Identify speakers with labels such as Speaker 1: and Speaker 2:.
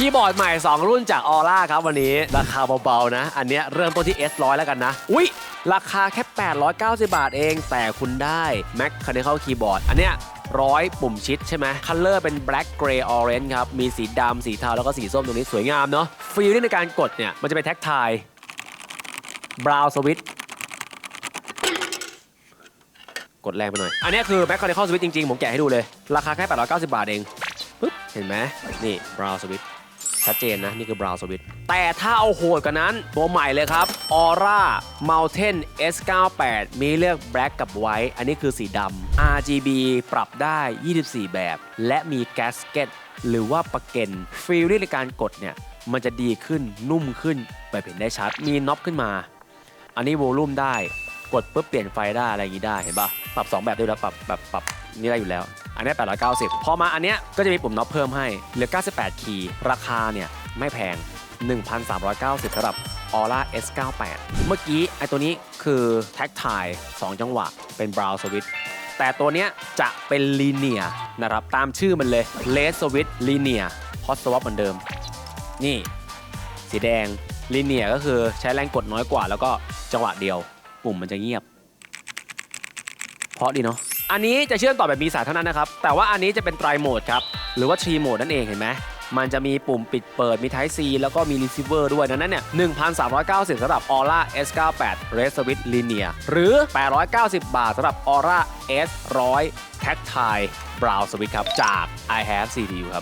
Speaker 1: คีย์บอร์ดใหม่ 2 รุ่นจากออร่าครับวันนี้ ราคาเบาๆนะ อันเนี้ยเริ่มต้นที่ S100 แล้วกันนะ อุ๊ย ราคาแค่ 890 บาทเอง แต่คุณได้ Mechanical Keyboard อันเนี้ยร้อยปุ่มชิดใช่ไหมคัลเลอร์เป็น black gray orange ครับ มีสีดำสีเทาแล้วก็สีส้มตรงนี้สวยงามเนาะฟีลในการกดเนี่ย มันจะเป็นแท็กทายบราวสวิตกดแรงไปหน่อย อันนี้คือ Mechanical Switch จริง ๆ ผมแกะให้ดูเลย ราคาแค่ 890 บาทเองปึ๊บเห็นไหมนี่ Brown Switch ชัดเจนนะ นี่คือ Brown Switch แต่ถ้าเอาโหดกว่านั้น ตัวใหม่เลยครับ Aura Mountain S98 มีเลือก Black กับ White อันนี้คือสีดำ RGB ปรับได้ 24 แบบ และมี Gasket หรือว่าประเก็นฟีลลิ่งในการกดเนี่ย มันจะดีขึ้นนุ่มขึ้นแบบเห็นได้ชัด มีน็อปขึ้นมา อันนี้โวลูมได้ กดปุ๊บเปลี่ยนไฟได้อะไรอย่างนี้ได้เห็นปะปรับ 2 แบบด้วยแล้วปรับแบบปรับนี่ได้อยู่แล้ว อันนี้ 890 พอมาอันเนี้ยก็จะมีปุ่มน็อปเพิ่มให้เหลือ 98 คีย์ราคาเนี่ยไม่แพง 1,390สำหรับ Aura S98 เมื่อกี้ไอตัวนี้คือแท็กทาย2จังหวะเป็น Brown Switch แต่ตัวเนี้ยจะเป็นลีเนียนะครับตามชื่อมันเลย Led Switch Linear Hot Swap เหมือนเดิม นี่ สีแดงลีเนียก็คือใช้แรงกดน้อยกว่า แล้วก็จังหวะเดียว ปุ่มมันจะเงียบ เพราะดีเนาะ อันนี้จะเชื่อมต่อแบบมีสายเท่านั้นนะครับ แต่ว่าอันนี้จะเป็นไตรโหมดครับ หรือว่า3โหมดนั่นเองเห็นไหมมันจะมีปุ่มปิดเปิดมี Type C แล้วก็มี Receiver ด้วยดังนั้นเนี่ย 1,390สำหรับ Aura S98 Red Switch Linear หรือ 890 บาทสำหรับ Aura S100 Tactile Brown Switch ครับ จาก I have CPU ครับ